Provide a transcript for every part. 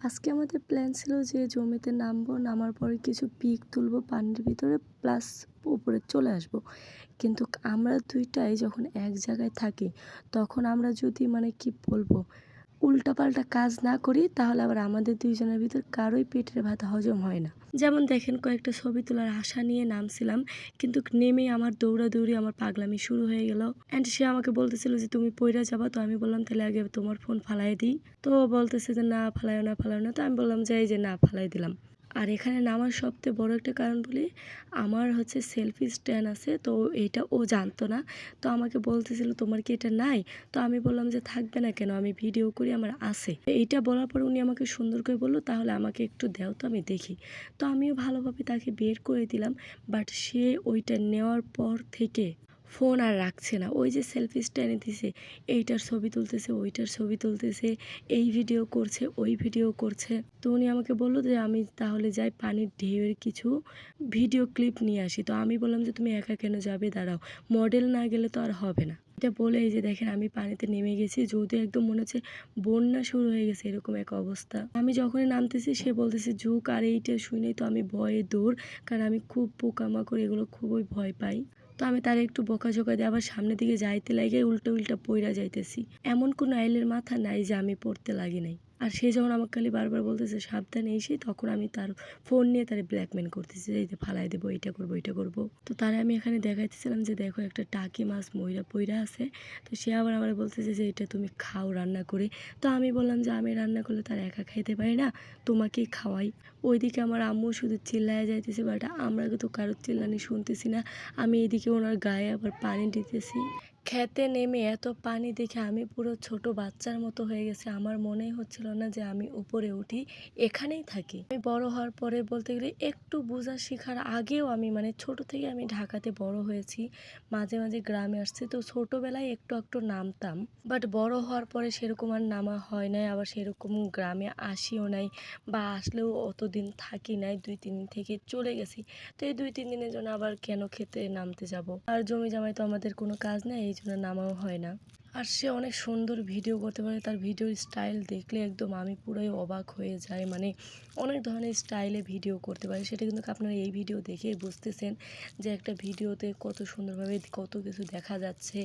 আজকে আমাদের প্ল্যান ছিল যে জমিতে নামবো, নামার পরে কিছু পিক তুলবো, পানির ভিতরে প্লাস উপরে চলে আসব। কিন্তু আমরা দুইটাই যখন এক জায়গায় থাকি, তখন আমরা যদি মানে কি বলব উল্টাপাল্টা কাজ না করি, তাহলে আবার আমাদের দুইজনের ভিতর কারোই পেটের ভাত হজম হয় না। যেমন দেখেন, কয়েকটা ছবি তোলার আশা নিয়ে নামছিলাম, কিন্তু নেমে আমার দৌড়াদৌড়ি, আমার পাগলামি শুরু হয়ে গেল। অ্যান্ড সে আমাকে বলতেছিল যে, তুমি পইরা যাবা? তো আমি বললাম, তাহলে আগে তোমার ফোন ফালাই দিই। তো বলতেছে যে, না ফালাইও না ফালাইও না। তো আমি বললাম যে, এই যে, না, ফালাই দিলাম। আর এখানে নামার সবচেয়ে বড় একটা কারণ বলি, আমার হচ্ছে সেলফি স্ট্যান্ড আছে, তো এটা ও জানতো না। তো আমাকে বলতেছিল, তোমার কি এটা নাই? তো আমি বললাম যে, থাকবে না কেন? আমি ভিডিও করি, আমার আছে। এইটা বলার পর উনি আমাকে সুন্দর করে বলল, তাহলে আমাকে একটু দাও তো, আমি দেখি। তো আমিও ভালোভাবে তাকে বের করে দিলাম বাট সে ওইটা নেওয়ার পর থেকে ফোন আর রাখছে না। ওই যে সেলফি স্ট্যান্ডে দিছে, এইটার ছবি তুলতেছে, ওইটার ছবি তুলতেছে, এই ভিডিও করছে, ওই ভিডিও করছে। তো উনি আমাকে বলল যে, আমি তাহলে যাই পানির ঢেউয়ের কিছু ভিডিও ক্লিপ নিয়ে আসি। তো আমি বললাম যে, তুমি একা কেন যাবে? দাঁড়াও মডেল না গেলে তো আর হবে না। এটা বলে এই যে দেখেন, আমি পানিতে নেমে গেছি, যদিও একদম মনে হচ্ছে বন্যা শুরু হয়ে গেছে, এরকম এক অবস্থা। আমি যখনই নামতেছি, সে বলতেছে যুগ আর এইটা শুনেই তো আমি ভয়ে দৌড় কারণ আমি খুব পোকামাকড়, এগুলো খুবই ভয় পাই। তো আমি তার একটু বকাঝোকা দিয়ে আবার সামনের দিকে যাইতে লাগে উল্টো উল্টা পইড়া যাইতেছি। এমন কোনো আইলের মাথা নাই যে আমি পড়তে লাগি নাই। আর সে যখন আমাকে খালি বারবার বলতেছে, সাবধানে এসে, তখন আমি তার ফোন নিয়ে তার ব্ল্যাকমেল করতেছি যে, এই যে ফালাই দেবো, এইটা করব এইটা করব। তো তারা আমি এখানে দেখাইতেছিলাম যে, দেখো, একটা টাকি মাছ ময়রা পইরা আছে। তো সে আবার আমার বলতেছে যে, এটা তুমি খাও রান্না করে। তো আমি বললাম যে, আমি রান্না করলে তার একা খাইতে পারি না, তোমাকেই খাওয়াই। ওইদিকে আমার আম্মু শুধু চিল্লায় যাইতেছে, বাট আমরা তো কারোর চিল্লানি শুনতেছি না। আমি এদিকে ওনার গায়ে আবার পানি দিতেছি। খেতে নেমে এত পানি দেখে আমি পুরো ছোট বাচ্চার মতো হয়ে গেছে। আমার মনেই হচ্ছিল না যে আমি উপরে উঠি, এখানেই থাকি। আমি বড় হওয়ার পরে বলতে গেলে একটু বোঝা শেখার আগেও আমি মানে ছোট থেকে আমি ঢাকাতে বড় হয়েছি, মাঝে মাঝে গ্রামে আসছি। তো ছোটোবেলায় একটু একটু নামতাম বাট বড় হওয়ার পরে সেরকম আর নামা হয় নাই। আবার সেরকম গ্রামে আসিও নাই বা আসলেও অতদিন থাকি নাই, দুই তিন দিন থেকে চলে গেছি। তো এই দুই তিন দিনের জন্য আবার কেন খেতে নামতে যাব? আর জমি জামাই তো আমাদের কোনো কাজ নেই, এই জন্য নামাও হয় না। আর সে অনেক সুন্দর ভিডিও করতে পারে। তার ভিডিওর স্টাইল দেখলে একদম আমি পুরোই অবাক হয়ে যাই। মানে অনেক ধরনের স্টাইলে ভিডিও করতে পারে। সেটা কিন্তু আপনারা এই ভিডিও দেখে বুঝতেছেন যে একটা ভিডিওতে কত সুন্দরভাবে কত কিছু দেখা যাচ্ছে।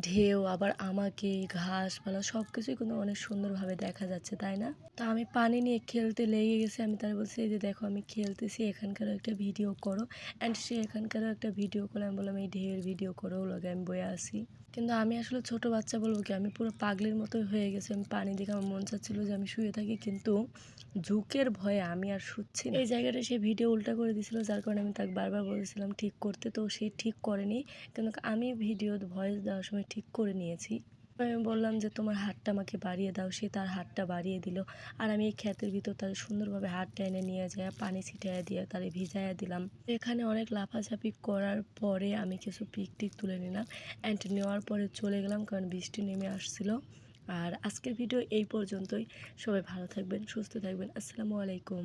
ঢেউ, আবার আমাকে ঘাসপালা সব কিছুই কিন্তু অনেক সুন্দরভাবে দেখা যাচ্ছে, তাই না? তো আমি পানি নিয়ে খেলতে লেগে গেছে। আমি তার বলছি যে দেখো, আমি খেলতেছি, এখানকারও একটা ভিডিও করো। অ্যান্ড সে এখানকারও একটা ভিডিও করল। আমি বললাম, এই ঢেউয়ের ভিডিও করো লগে আমি বয়ে আসি। কিন্তু আমি আসলে ছোট বাচ্চা বলব কি? আমি পুরো পাগলের মতোই হয়ে গেছি। আমি পানি দেখে আমার মন চাচ্ছিল যে আমি শুয়ে থাকি, কিন্তু ঝুঁকের ভয়ে আমি আর শুচ্ছি। এই জায়গাটা সে ভিডিও উল্টা করে দিয়েছিল, যার কারণে আমি তাকে বারবার বলেছিলাম, ঠিক করতে। তো সে ঠিক করেনি। কিন্তু আমি ভিডিও ভয়েস দেওয়ার সময় ঠিক করে নিয়েছি। আমি বললাম যে, তোমার হাতটা আমাকে বাড়িয়ে দাও। সে তার হাতটা বাড়িয়ে দিল। আর আমি এই ক্ষেতের ভিতর তার সুন্দরভাবে হাতটা এনে নিয়ে যায়, পানি ছিটাইয়া দিয়ে তারে ভিজাইয়া দিলাম। এখানে অনেক লাফাঝাপি করার পরে আমি কিছু পিক টিক তুলে নিলাম অ্যান্ড নেওয়ার পরে চলে গেলাম কারণ বৃষ্টি নেমে আসছিল। আর আজকের ভিডিও এই পর্যন্তই। সবাই ভালো থাকবেন, সুস্থ থাকবেন। আসসালামু আলাইকুম।